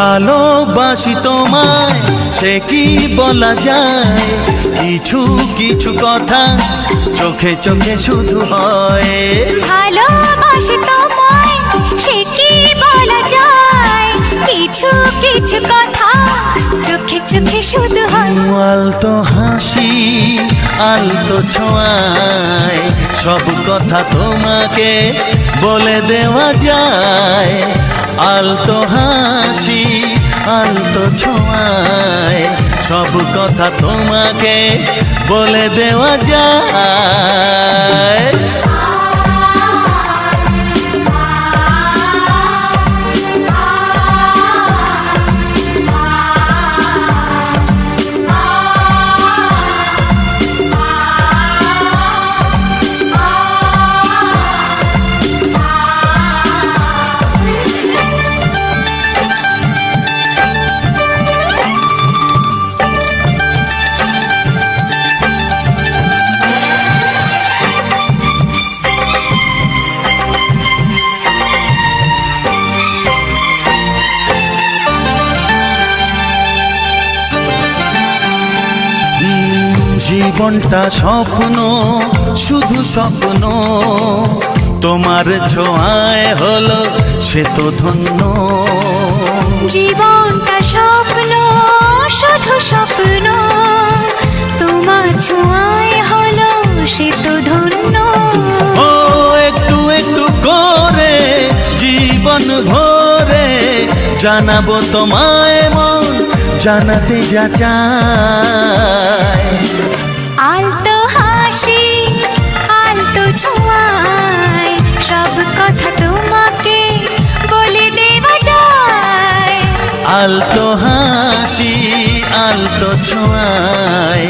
ভালোবাসি তোমায় সে কি বলা যায়? কিছু কিছু কথা চোখে চোখে শুধু হয়। ভালোবাসি তোমায় সে কি বলা যায়? কিছু কিছু কথা চোখে চোখে শুধু হয়। আলতো হাসি আলতো ছোঁয়ায় সব কথা তোমাকে বলে দেওয়া যায়। আলতো হাসি আলতো ছোঁয়ায় সব কথা তোমাকে বলে দেওয়া যায়। জীবনটা স্বপ্ন শুধু স্বপ্ন। তোমার ছোঁয়ায় হলো সে তো ধন্য। জীবনটা স্বপ্ন শুধু স্বপ্ন। তোমার ছোঁয়ায় হলো সে তো ধন্য। ও একটু একটু করে জীবন ভরে জানাব তোমায় জানাতে যা চায়। আলতো হাসি আলতো ছোঁয়ায় সব কথা তোমাকে বলে দেওয়া যায়। আলতো হাসি আলতো ছোঁয়ায়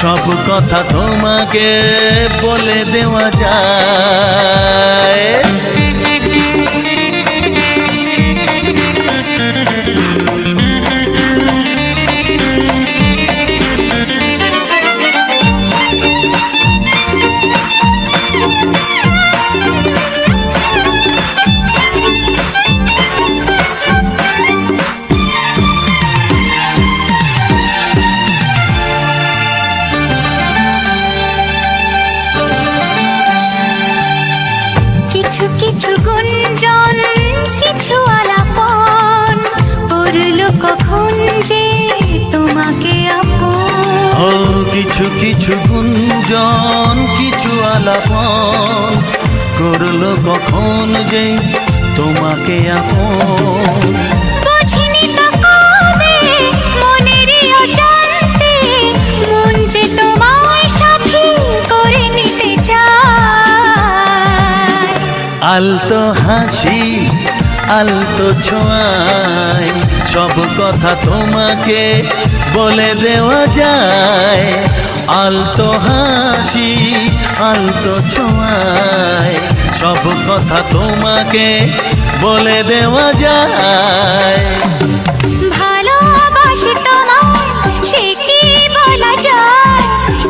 সব কথা তোমাকে বলে দেওয়া যায়। কিছু আলাপন পড়ল কখন যে তোমাকে আপন। কিছু কিছু গুঞ্জন কিছু আলাপন করল কখন যে তোমাকে আপন। আলতো হাসি আলতো ছোঁয়ায় সব কথা তোমাকে বলে দেওয়া যায়। আলতো হাসি আলতো ছোঁয়ায় সব কথা তোমাকে বলে দেওয়া যায়।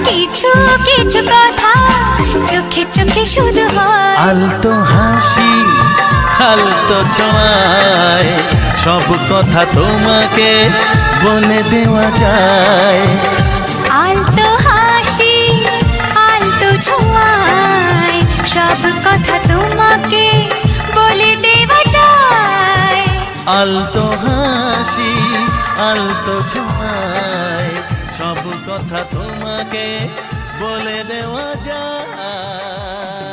কিছু কিছু কথা চোখে চোখে শুধু হয়। আলতো আলতো ছোঁয়ায় সব কথা তোমাকে বলে দেওয়া যায়। আলতো হাসি আলতো ছোঁয়ায় সব কথা তোমাকে বলে দেওয়া যায়। আলতো হাসি আলতো ছোঁয়ায় সব কথা তোমাকে বলে দেওয়া যায়।